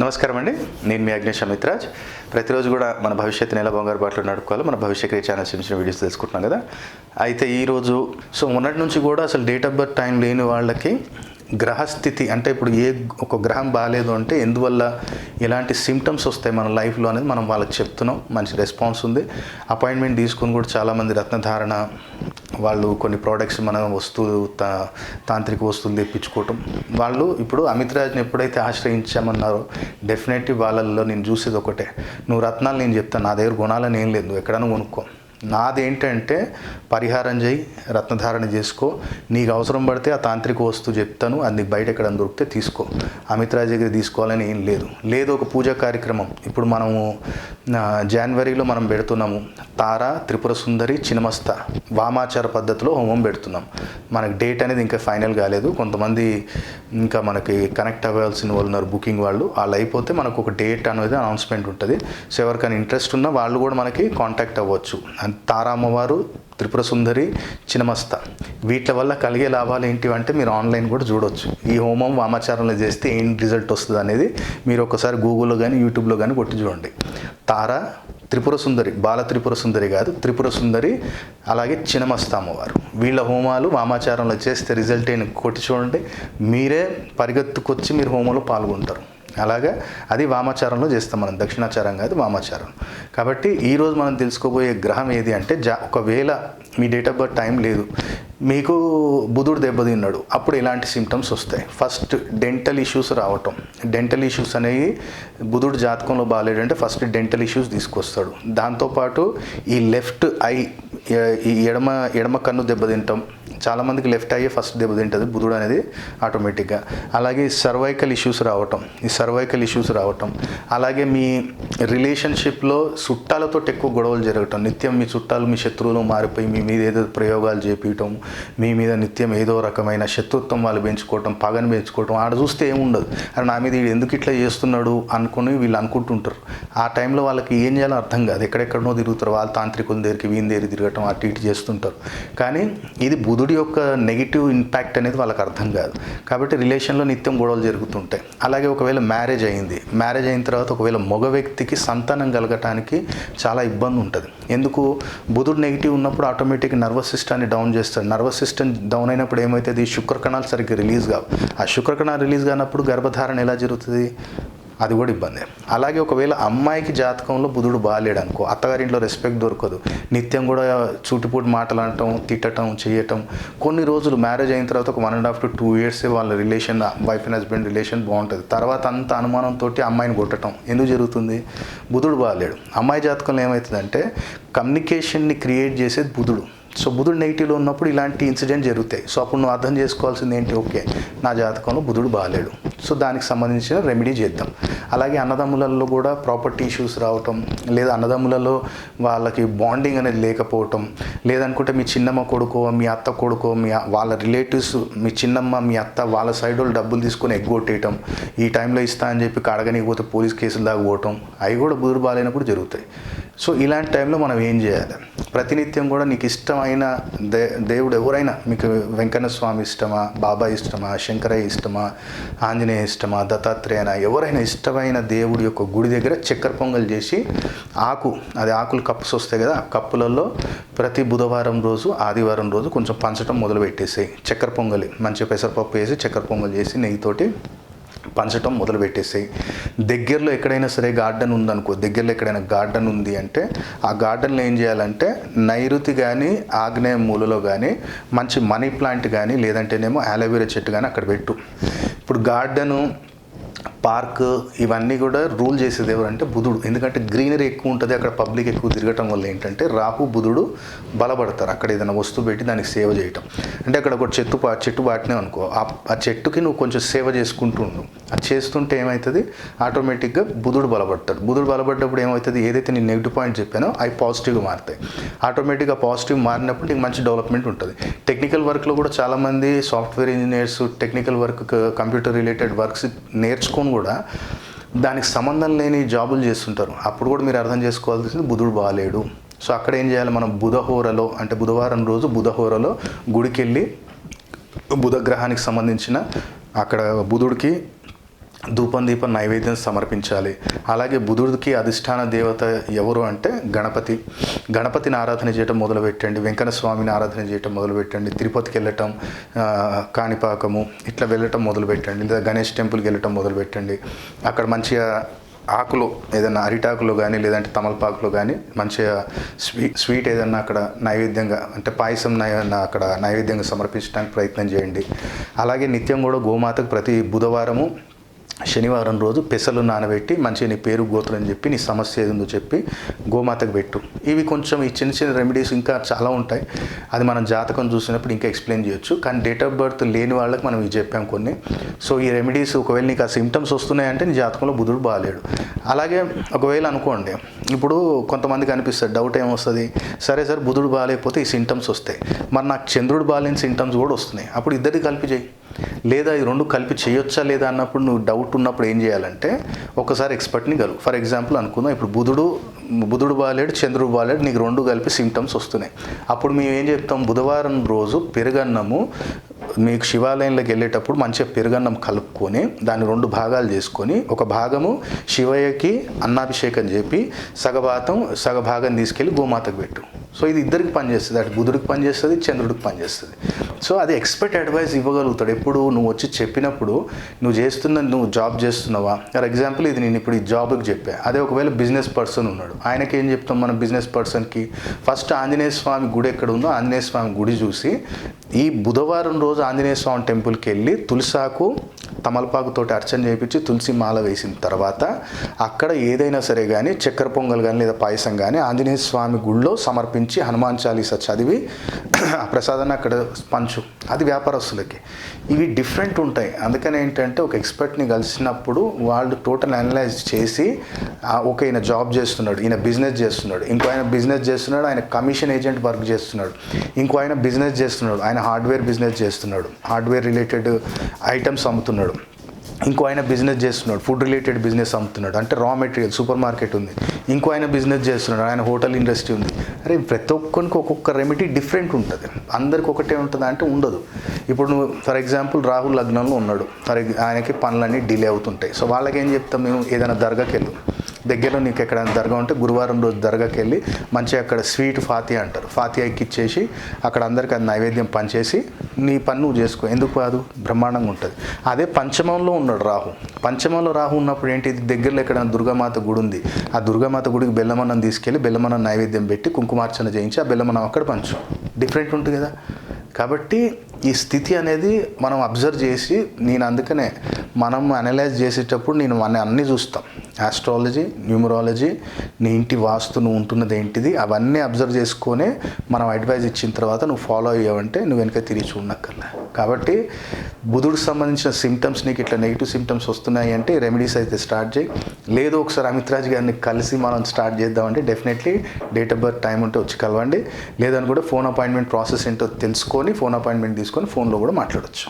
నమస్కారం అండి. నేను మీ అగ్నేష్ అమిత్రాజ్. ప్రతిరోజు కూడా మన భవిష్యత్తుని ఎలా బంగారు బాటలో నడుపుకోవాలో. మన భవిష్య క్రియ ఛానల్స్ చిన్న వీడియోస్ తెలుసుకుంటున్నాం కదా. అయితే ఈరోజు సో మొన్నటి నుంచి కూడా అసలు డేట్ ఆఫ్ బర్త్ టైం లేని వాళ్ళకి గ్రహస్థితి అంటే ఇప్పుడు ఏ ఒక గ్రహం బాగాలేదు అంటే ఎందువల్ల ఎలాంటి సిమ్టమ్స్ వస్తాయి మన లైఫ్లో అనేది మనం వాళ్ళకి చెప్తున్నాం. మంచి రెస్పాన్స్ ఉంది. అపాయింట్మెంట్ తీసుకుని కూడా చాలామంది రత్నధారణ వాళ్ళు కొన్ని ప్రోడక్ట్స్ మన వస్తువు తా తాంత్రిక వస్తువులు తెప్పించుకోవటం. వాళ్ళు ఇప్పుడు అమిత్ రాజ్ని ఎప్పుడైతే ఆశ్రయించామన్నారో డెఫినెట్లీ వాళ్ళల్లో నేను చూసేది ఒకటే. నువ్వు రత్నాలు నేను చెప్తాను నా దగ్గర గుణాలని ఏం లేదు ఎక్కడైనా కొనుక్కో. నాదేంటంటే పరిహారం చేయి రత్నధారణ చేసుకో. నీకు అవసరం పడితే ఆ తాంత్రిక వస్తువు చెప్తాను అది నీకు బయట ఎక్కడ దొరికితే తీసుకో. అమిత్రాజ్ దగ్గర తీసుకోవాలని ఏం లేదు. లేదు ఒక పూజా కార్యక్రమం. ఇప్పుడు మనము జనవరిలో మనం పెడుతున్నాము. తార త్రిపుర సుందరి చినమస్త. వామాచార పద్ధతిలో హోమం పెడుతున్నాం. మనకి డేట్ అనేది ఇంకా ఫైనల్ కాలేదు. కొంతమంది ఇంకా మనకి కనెక్ట్ అవ్వాల్సిన వాళ్ళు ఉన్నారు బుకింగ్ వాళ్ళు. వాళ్ళు అయిపోతే మనకు ఒక డేట్ అనేది అనౌన్స్మెంట్ ఉంటుంది. సో ఎవరికైనా ఇంట్రెస్ట్ ఉన్నా వాళ్ళు కూడా మనకి కాంటాక్ట్ అవ్వచ్చు. అండ్ తారా అమ్మవారు త్రిపుర సుందరి చినమస్త. వీటి వల్ల కలిగే లాభాలు ఏంటి అంటే మీరు ఆన్లైన్ కూడా చూడొచ్చు. ఈ హోమం వామాచారంలో చేస్తే ఏం రిజల్ట్ వస్తుంది అనేది మీరు ఒకసారి గూగుల్లో కానీ యూట్యూబ్లో కానీ కొట్టి చూడండి. తారా త్రిపుర సుందరి బాల త్రిపుర సుందరి కాదు త్రిపుర సుందరి అలాగే చినమస్త అమ్మవారు. వీళ్ళ హోమాలు వామాచారంలో చేస్తే రిజల్ట్ ఏంటి కొట్టి చూడండి. మీరే పరిగెత్తుకొచ్చి మీరు హోమంలో పాల్గొంటారు. అలాగా అది వామాచారంలో చేస్తాం మనం. దక్షిణాచారం కాదు వామాచారం. కాబట్టి ఈరోజు మనం తెలుసుకోబోయే గ్రహం ఏది అంటే జా ఒకవేళ మీ డేట్ ఆఫ్ బర్త్ టైం లేదు మీకు బుధుడు దెబ్బతిన్నాడు అప్పుడు ఎలాంటి సిమ్టమ్స్ వస్తాయి? ఫస్ట్ డెంటల్ ఇష్యూస్ రావటం. డెంటల్ ఇష్యూస్ అనేవి బుధుడు జాతకంలో బాగాలేడంటే ఫస్ట్ డెంటల్ ఇష్యూస్ తీసుకొస్తాడు. దాంతోపాటు ఈ లెఫ్ట్ ఐ ఈ ఎడమ ఎడమ కన్ను దెబ్బతింటాం చాలామందికి లెఫ్ట్ అయ్యే ఫస్ట్ దెబ్బతింటుంది బుధుడు అనేది ఆటోమేటిక్గా అలాగే సర్వైకల్ ఇష్యూస్ రావటం. ఈ సర్వైకల్ ఇష్యూస్ రావటం. అలాగే మీ రిలేషన్షిప్లో చుట్టాలతో ఎక్కువ గొడవలు జరగటం. నిత్యం మీ చుట్టాలు మీ శత్రువులు మారిపోయి మీ మీద ఏదో ప్రయోగాలు చేపించటం మీ మీద నిత్యం ఏదో రకమైన శత్రుత్వం వాళ్ళు పెంచుకోవటం పగని పెంచుకోవటం ఆడ చూస్తే ఏముండదు. అరే నా మీద వీడు ఎందుకు ఇట్లా చేస్తున్నాడు అనుకుని వీళ్ళు అనుకుంటుంటారు. ఆ టైంలో వాళ్ళకి ఏం చేయాలో అర్థం కాదు. ఎక్కడెక్కడనో తిరుగుతారు. వాళ్ళ తాంత్రికుల దగ్గరికి వీని దగ్గర తిరగటం అటు ఇటు చేస్తుంటారు. కానీ ఇది బుధుడి యొక్క నెగిటివ్ ఇంపాక్ట్ అనేది వాళ్ళకి అర్థం కాదు. కాబట్టి రిలేషన్లో నిత్యం గొడవలు జరుగుతుంటాయి. అలాగే ఒకవేళ మ్యారేజ్ అయింది. మ్యారేజ్ అయిన తర్వాత ఒకవేళ మగ వ్యక్తికి సంతానం కలగటానికి చాలా ఇబ్బంది ఉంటుంది. ఎందుకు? బుధుడు నెగిటివ్ ఉన్నప్పుడు ఆటోమేటిక్ నర్వస్ సిస్టాన్ని డౌన్ చేస్తాడు. నర్వస్ సిస్టమ్ డౌన్ అయినప్పుడు ఏమవుతుంది శుక్రకణాలు సరిగ్గా రిలీజ్ కావు. ఆ శుక్రకణాలు రిలీజ్ కానప్పుడు గర్భధారణ ఎలా జరుగుతుంది? అది కూడా ఇబ్బంది. అలాగే ఒకవేళ అమ్మాయికి జాతకంలో బుధుడు బాగాలేడు అనుకో అత్తగారింట్లో రెస్పెక్ట్ దొరకదు నిత్యం కూడా చూటిపూటి మాటలు అనటం తిట్టడం చేయటం కొన్ని రోజులు మ్యారేజ్ అయిన తర్వాత ఒక one and half to two years వాళ్ళ relation wife and husband relation బాగుంటుంది. తర్వాత అంత అనుమానంతో అమ్మాయిని కొట్టడం ఎందుకు జరుగుతుంది? బుధుడు బాగాలేడు అమ్మాయి జాతకంలో ఏమవుతుందంటే కమ్యూనికేషన్ని క్రియేట్ చేసేది బుధుడు. సో బుధుడు నెగిటివ్లో ఉన్నప్పుడు ఇలాంటి ఇన్సిడెంట్ జరుగుతాయి. సో అప్పుడు నువ్వు అర్థం చేసుకోవాల్సింది ఏంటి? ఓకే నా జాతకంలో బుధుడు బాగాలేడు సో దానికి సంబంధించిన రెమెడీ చేద్దాం. అలాగే అన్నదమ్ములలో కూడా ప్రాపర్టీ ఇష్యూస్ రావటం లేదా అన్నదమ్ములలో వాళ్ళకి బాండింగ్ అనేది లేకపోవటం లేదనుకుంటే మీ చిన్నమ్మ కొడుకో మీ అత్త కొడుకో మీ వాళ్ళ రిలేటివ్స్ మీ చిన్నమ్మ మీ అత్త వాళ్ళ సైడ్ వాళ్ళు డబ్బులు తీసుకొని ఎగ్గొట్టేయటం ఈ టైంలో ఇస్తా అని చెప్పి కడగనిపోతే పోలీస్ కేసులు దాకా పోవటం అవి కూడా బుధుడు బాగాలేనప్పుడు జరుగుతాయి. సో ఇలాంటి టైంలో మనం ఏం చేయాలి? ప్రతినిత్యం కూడా నీకు ఇష్టమైన దే దేవుడు ఎవరైనా మీకు వెంకన్న స్వామి ఇష్టమా బాబా ఇష్టమా శంకరయ్య ఇష్టమా ఆంజనేయ ఇష్టమా దత్తాత్రేయన ఎవరైనా ఇష్టమైన దేవుడి యొక్క గుడి దగ్గర చక్కెర పొంగల్ చేసి ఆకు అది ఆకులు కప్స్ వస్తాయి కదా ఆ కప్పులలో ప్రతి బుధవారం రోజు ఆదివారం రోజు కొంచెం పంచడం మొదలు పెట్టేసాయి చక్కెర పొంగలి మంచి పెసరపప్పు వేసి చక్కెర పొంగల్ చేసి నెయ్యితోటి పంచటం మొదలుపెట్టేసాయి. దగ్గరలో ఎక్కడైనా సరే గార్డెన్ ఉందనుకో దగ్గరలో ఎక్కడైనా గార్డెన్ ఉంది అంటే ఆ గార్డెన్లో ఏం చేయాలంటే నైరుతి కానీ ఆగ్నేయ మూలలో కానీ మంచి మనీ ప్లాంట్ కానీ లేదంటేనేమో అలోవేరా చెట్టు కానీ అక్కడ పెట్టు. ఇప్పుడు గార్డెను పార్క్ ఇవన్నీ కూడా రూల్ చేసేది ఎవరంటే బుధుడు. ఎందుకంటే గ్రీనరీ ఎక్కువ ఉంటుంది అక్కడ పబ్లిక్ ఎక్కువ తిరగటం వల్ల ఏంటంటే రాహు బుధుడు బలపడతారు. అక్కడ ఏదైనా వస్తువు పెట్టి దానికి సేవ చేయటం. అంటే అక్కడ ఒక చెట్టు పా చెట్టు పాటినే అనుకో. ఆ ఆ చెట్టుకి నువ్వు కొంచెం సేవ చేసుకుంటూ ఉండు. అది చేస్తుంటే ఏమవుతుంది ఆటోమేటిక్గా బుధుడు బలపడతాడు. బుధుడు బలపడ్డప్పుడు ఏమవుతుంది ఏదైతే నేను నెగిటివ్ పాయింట్ చెప్పానో అవి పాజిటివ్గా మారుతాయి. ఆటోమేటిక్గా పాజిటివ్ మారినప్పుడు నీకు మంచి డెవలప్మెంట్ ఉంటుంది. టెక్నికల్ వర్క్లో కూడా చాలామంది software engineers technical work computer related works నేర్చుకొని కూడా దానికి సంబంధం లేని జాబులు చేస్తుంటారు. అప్పుడు కూడా మీరు అర్థం చేసుకోవాల్సింది బుధుడు బాగాలేడు సో అక్కడ ఏం చేయాలి మనం? బుధహోరలో అంటే బుధవారం రోజు బుధహోరలో గుడికి వెళ్ళి బుధ గ్రహానికి సంబంధించిన అక్కడ బుధుడికి ధూపం దీపం నైవేద్యం సమర్పించాలి. అలాగే బుధుడికి అధిష్టాన దేవత ఎవరు అంటే గణపతి. గణపతిని ఆరాధన చేయటం మొదలుపెట్టండి. వెంకట స్వామిని ఆరాధన చేయటం మొదలుపెట్టండి. తిరుపతికి వెళ్ళటం కాణిపాకము ఇట్లా వెళ్ళటం మొదలుపెట్టండి. లేదా గణేష్ టెంపుల్కి వెళ్ళటం మొదలుపెట్టండి. అక్కడ మంచిగా ఆకులు ఏదైనా అరిటాకులు కానీ లేదంటే తమలపాకులు కానీ మంచిగా స్వీట్ స్వీట్ ఏదన్నా అక్కడ నైవేద్యంగా అంటే పాయసం అక్కడ నైవేద్యంగా సమర్పించడానికి ప్రయత్నం చేయండి. అలాగే నిత్యం కూడా గోమాతకు ప్రతి బుధవారము శనివారం రోజు పెసలు నానబెట్టి మంచిగా నీ పేరు గోత్రం అని చెప్పి నీ సమస్య ఏదో చెప్పి గోమాతకు పెట్టు. ఇవి కొంచెం ఈ చిన్న చిన్న రెమెడీస్ ఇంకా చాలా ఉంటాయి. అది మనం జాతకం చూసినప్పుడు ఇంకా ఎక్స్ప్లెయిన్ చేయొచ్చు. కానీ డేట్ ఆఫ్ బర్త్ లేని వాళ్ళకి మనం ఇవి చెప్పాం కొన్ని. సో ఈ రెమెడీస్ ఒకవేళ నీకు ఆ సిమ్టమ్స్ వస్తున్నాయంటే నీ జాతకంలో బుధుడు బాగాలేడు అలాగే ఒకవేళ అనుకోండి ఇప్పుడు కొంతమందికి అనిపిస్తుంది డౌట్ ఏమొస్తుంది? సరే సరే బుధుడు బాగాలేకపోతే ఈ సింటమ్స్ వస్తాయి. మరి నాకు చంద్రుడు బాగాలేని సింటమ్స్ కూడా వస్తున్నాయి. అప్పుడు ఇద్దరికి కలిపి చేయి లేదా ఈ రెండు కలిపి చేయొచ్చా లేదా అన్నప్పుడు నువ్వు డౌట్ ఉన్నప్పుడు ఏం చేయాలంటే ఒకసారి ఎక్స్పర్ట్ని కలుగు. ఫర్ ఎగ్జాంపుల్ అనుకుందాం ఇప్పుడు బుధుడు బుధుడు బాలేడు చంద్రుడు బాలేడు నీకు రెండు కలిపి సిమ్టమ్స్ వస్తున్నాయి. అప్పుడు మేము ఏం చెప్తాం బుధవారం రోజు పెరుగన్నము మీకు శివాలయంలోకి వెళ్ళేటప్పుడు మంచిగా పెరుగన్నం కలుపుకొని దాన్ని రెండు భాగాలు చేసుకొని ఒక భాగము శివయ్యకి అన్నాభిషేకం చెప్పి సగభాతం సగభాగం తీసుకెళ్ళి గోమాతకు పెట్టు. సో ఇది ఇద్దరికి పనిచేస్తుంది. అటు బుధుడికి పనిచేస్తుంది చంద్రుడికి పనిచేస్తుంది. సో అది ఎక్స్పర్ట్ అడ్వైస్ ఇవ్వగలుగుతాడు. ఎప్పుడు నువ్వు వచ్చి చెప్పినప్పుడు నువ్వు చేస్తున్న నువ్వు జాబ్ చేస్తున్నావా? ఫర్ ఎగ్జాంపుల్ ఇది నేను ఇప్పుడు ఈ జాబ్కి చెప్పా. అదే ఒకవేళ బిజినెస్ పర్సన్ ఉన్నాడు. ఆయనకి ఏం చెప్తాం మన బిజినెస్ పర్సన్కి? ఫస్ట్ ఆంజనేయ స్వామి గుడి ఎక్కడ ఉందో ఆంజనేయ స్వామి గుడి చూసి ఈ బుధవారం రోజు ఆంజనేయ స్వామి టెంపుల్కి వెళ్ళి తులసాకు తమలపాకుతోటి అర్చన చేయించి తులసి మాల వేసిన తర్వాత అక్కడ ఏదైనా సరే కానీ చక్కెర పొంగల్ కానీ లేదా పాయసం కానీ ఆంజనేయ స్వామి గుళ్ళో సమర్పించి హనుమాన్ చాలీసా చదివి ఆ ప్రసాదాన్ని అక్కడ పంచు అది వ్యాపారస్తులకి. ఇవి డిఫరెంట్ ఉంటాయి. అందుకని ఏంటంటే ఒక ఎక్స్పర్ట్ని కలిసినప్పుడు వాళ్ళు టోటల్ అనలైజ్ చేసి ఆ, ఒక ఈయన జాబ్ చేస్తున్నాడు ఈయన బిజినెస్ చేస్తున్నాడు. ఇంకో ఆయన బిజినెస్ చేస్తున్నాడు ఆయన కమిషన్ ఏజెంట్ వర్క్ చేస్తున్నాడు. ఇంకో ఆయన బిజినెస్ చేస్తున్నాడు ఆయన హార్డ్వేర్ బిజినెస్ చేస్తున్నాడు హార్డ్వేర్ రిలేటెడ్ ఐటమ్స్ అమ్ముతున్నాడు. ఇంకో ఆయన బిజినెస్ చేస్తున్నాడు ఫుడ్ రిలేటెడ్ బిజినెస్ అమ్ముతున్నాడు. అంటే రా మెటీరియల్ సూపర్ మార్కెట్ ఉంది. ఇంకో ఆయన బిజినెస్ చేస్తున్నాడు ఆయన హోటల్ ఇండస్ట్రీ ఉంది. అరే ప్రతి ఒక్కరికి ఒక్కొక్క రెమెడీ డిఫరెంట్ ఉంటుంది. అందరికి ఒకటే ఉంటుందా అంటే ఉండదు. ఇప్పుడు నువ్వు ఫర్ ఎగ్జాంపుల్ రాహుల్ లగ్నంలో ఉన్నాడు. ఫర్ ఆయనకి పనులన్నీ డిలే అవుతుంటాయి. సో వాళ్ళకి ఏం చెప్తాం మేము? ఏదైనా దర్గాకి వెళ్ళు దగ్గరలో నీకు ఎక్కడ దర్గా ఉంటే గురువారం రోజు దర్గాకి వెళ్ళి మంచిగా అక్కడ స్వీట్ ఫాతియా అంటారు. ఫాతియా ఎక్కిచ్చేసి అక్కడ అందరికీ అది నైవేద్యం పంచేసి నీ పని నువ్వు చేసుకో. ఎందుకు కాదు? బ్రహ్మాండంగా ఉంటుంది. అదే పంచమంలో ఉన్నాడు రాహు. పంచమంలో రాహు ఉన్నప్పుడు ఏంటి? దగ్గరలో ఎక్కడ దుర్గామాత గుడి ఉంది. ఆ దుర్గామాత గుడికి బెల్లమన్నం తీసుకెళ్ళి బెల్లమన్నం నైవేద్యం పెట్టి కుంకుమార్చన చేయించి ఆ బెల్లమన్నం అక్కడ పంచు. డిఫరెంట్ ఉంటుంది కదా. కాబట్టి ఈ స్థితి అనేది మనం అబ్జర్వ్ చేసి నేను అందుకనే మనం అనలైజ్ చేసేటప్పుడు నేను మన అన్నీ చూస్తాం. ఆస్ట్రాలజీ న్యూమరాలజీ నీ ఇంటి వాస్తు నువ్వు ఉంటున్నది ఏంటిది? అవన్నీ అబ్జర్వ్ చేసుకొని మనం అడ్వైజ్ ఇచ్చిన తర్వాత నువ్వు ఫాలో అయ్యావంటే నువ్వు వెనక తిరిగి చూడక్కర్లే కాబట్టి బుధుడికి సంబంధించిన సిమ్టమ్స్ నీకు ఇట్లా నెగిటివ్ సిమ్టమ్స్ వస్తున్నాయి అంటే రెమెడీస్ అయితే స్టార్ట్ చేయి. లేదు ఒకసారి అమిత్రాజ్ గారిని కలిసి మనం స్టార్ట్ చేద్దామంటే definitely date of birth time ఉంటే వచ్చి కలవండి. లేదని కూడా ఫోన్ అపాయింట్మెంట్ ప్రాసెస్ ఏంటో తెలుసుకొని ఫోన్ అపాయింట్మెంట్ తీసుకొని ఫోన్లో కూడా మాట్లాడచ్చు.